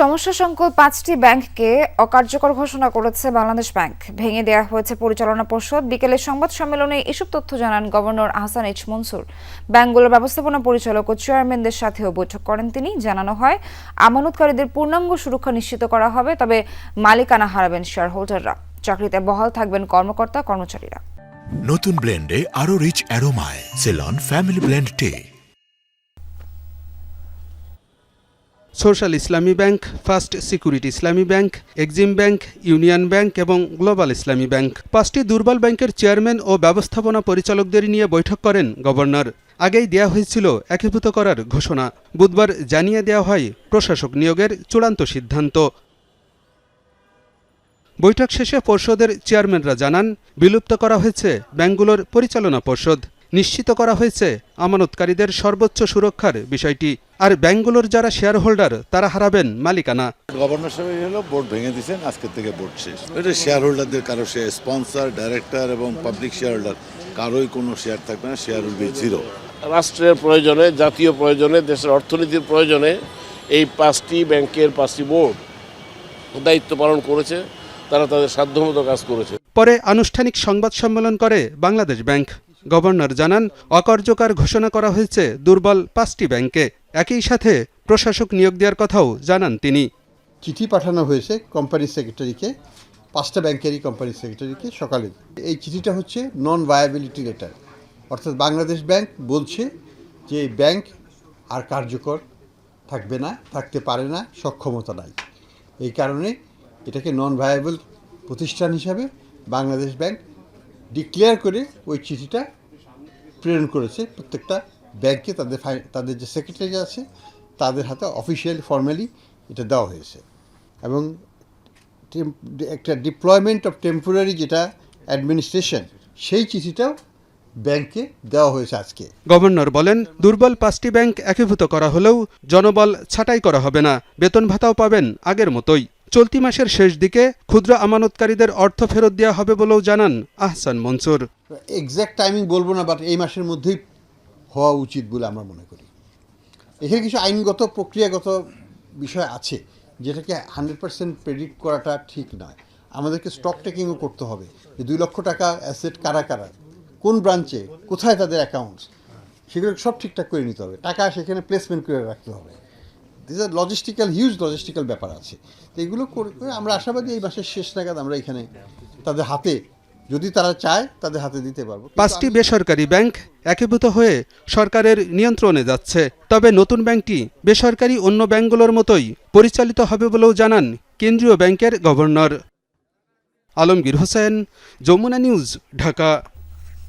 সমস্যা সংকুল পাঁচটি ব্যাংককে অকার্যকর ঘোষণা করেছে বাংলাদেশ ব্যাংক। ভেঙে দেওয়া হয়েছে পরিচালনা পর্ষদ। বিকেলে সংবাদ সম্মেলনে এসব তথ্য জানান গভর্নর আহসান এইচ মনসুর। ব্যাংকগুলোর ব্যবস্থাপনা পরিচালক ও চেয়ারম্যানদের সাথেও বৈঠক করেন তিনি। জানানো হয়, আমানতকারীদের পূর্ণাঙ্গ সুরক্ষা নিশ্চিত করা হবে, তবে মালিকানা হারাবেন শেয়ার হোল্ডাররা চাকরিতে বহাল থাকবেন কর্মকর্তা, কর্মচারীরা। নতুন ব্লেন্ডে আরও rich অ্যারোমায় Ceylon Family Blend tea Social Islami Bank, First Security Islami Bank, Exim Bank, Union Bank এবং গ্লোবাল ইসলামী ব্যাংক। পাঁচটি দুর্বল ব্যাংকের চেয়ারম্যান ও ব্যবস্থাপনা পরিচালকদের নিয়ে বৈঠক করেন গভর্নর। আগেই দেয়া হয়েছিল একীভূত করার ঘোষণা। বুধবার জানিয়ে দেওয়া হয় প্রশাসক নিয়োগের চূড়ান্ত সিদ্ধান্ত। বৈঠক শেষে পর্ষদের চেয়ারম্যানরা জানান, বিলুপ্ত করা হয়েছে ব্যাংকগুলোর পরিচালনা পর্ষদ। নিশ্চিত করা হয়েছে আমানতকারীদের সর্বোচ্চ সুরক্ষার বিষয়টি। আর ব্যাংকগুলোর যারা শেয়ার হোল্ডার তারা হারাবেন মালিকানা। গভর্নর সাহেব হলো বোর্ড ভেঙে দিয়েছেন আজকের থেকে বোর্ড শেষ। এটা শেয়ার হোল্ডারদের কারও শেয়ার স্পন্সর ডাইরেক্টর এবং পাবলিক শেয়ার হোল্ডার কারোই কোনো শেয়ার থাকবে না শেয়ার উইল বি জিরো রাষ্ট্রের প্রয়োজনে জাতীয় প্রয়োজনে দেশের অর্থনীতির প্রয়োজনে এই পাঁচটি ব্যাংকের পাঁচটি বোর্ড দায়িত্ব পালন করেছে তারা তাদের সাধ্যমতো কাজ করেছে। পরে আনুষ্ঠানিক সংবাদ সম্মেলন করে বাংলাদেশ ব্যাংক। গভর্নর জানান, অকার্যকর ঘোষণা করা হয়েছে দুর্বল পাঁচটি ব্যাংকে। একই সাথে প্রশাসক নিয়োগ দেওয়ার কথাও জানান তিনি। চিঠি পাঠানো হয়েছে কোম্পানি সেক্রেটারিকে, পাঁচটা ব্যাংকেরই কোম্পানি সেক্রেটারিকে সকালে। এই চিঠিটা হচ্ছে নন ভায়াবিলিটি লেটার অর্থাৎ বাংলাদেশ ব্যাংক বলছে যে এই ব্যাংক আর কার্যকর থাকবে না, থাকতে পারে না, সক্ষমতা নাই। এই কারণে এটাকে নন ভায়াবল প্রতিষ্ঠান হিসাবে বাংলাদেশ ব্যাংক ডিক্লেয়ার করে ওই চিঠিটা প্রেরণ করেছে প্রত্যেকটা ব্যাংকে তাদের তাদের যে সেক্রেটারি আছে, তাদের হাতে অফিসিয়াল ফর্মালি এটা দেওয়া হয়েছে। এবং একটা ডিপ্লয়মেন্ট অফ টেম্পোরারি যেটা অ্যাডমিনিস্ট্রেশন সেই চিঠিটাও ব্যাংকে দেওয়া হয়েছে আজকে। গভর্নর বলেন, দুর্বল পাঁচটি ব্যাংক একীভূত করা হলেও জনবল ছাঁটাই করা হবে না। বেতন ভাতাও পাবেন আগের মতোই। চলতি মাসের শেষ দিকে ক্ষুদ্র আমানতকারীদের অর্থ ফেরত দেওয়া হবে বলেও জানান আহসান মনসুর। এক্স্যাক্ট টাইমিং বলব না বাট এই মাসের মধ্যেই হওয়া উচিত বলে আমরা মনে করি। এখানে কিছু আইনগত প্রক্রিয়াগত বিষয় আছে, যেটাকে হান্ড্রেড পার্সেন্ট প্রেডিক্ট করাটা ঠিক নয়। আমাদেরকে স্টক টেকিংও করতে হবে, যে দুই লক্ষ টাকা অ্যাসেট কারা কারা, কোন ব্রাঞ্চে কোথায় তাদের অ্যাকাউন্টস সেগুলো সব ঠিকঠাক করে নিতে হবে। টাকা সেখানে প্লেসমেন্ট করে রাখতে হবে। দিস আর লজিস্টিক্যাল হিউজ লজিস্টিক্যাল ব্যাপার আছে। তো এগুলো করে আমরা আশাবাদী এই মাসের শেষ নাগাদ আমরা এখানে তাদের হাতে যদি তারা চায় তাদের হাতে দিতে পারব। পাঁচটি বেসরকারি ব্যাংক একীভূত হয়ে সরকারের নিয়ন্ত্রণে যাচ্ছে। তবে নতুন ব্যাংকটি বেসরকারি অন্য ব্যাংকগুলোর মতোই পরিচালিত হবে বলেও জানান কেন্দ্রীয় ব্যাংকের গভর্নর। আলমগীর হোসেন যমুনা নিউজ ঢাকা।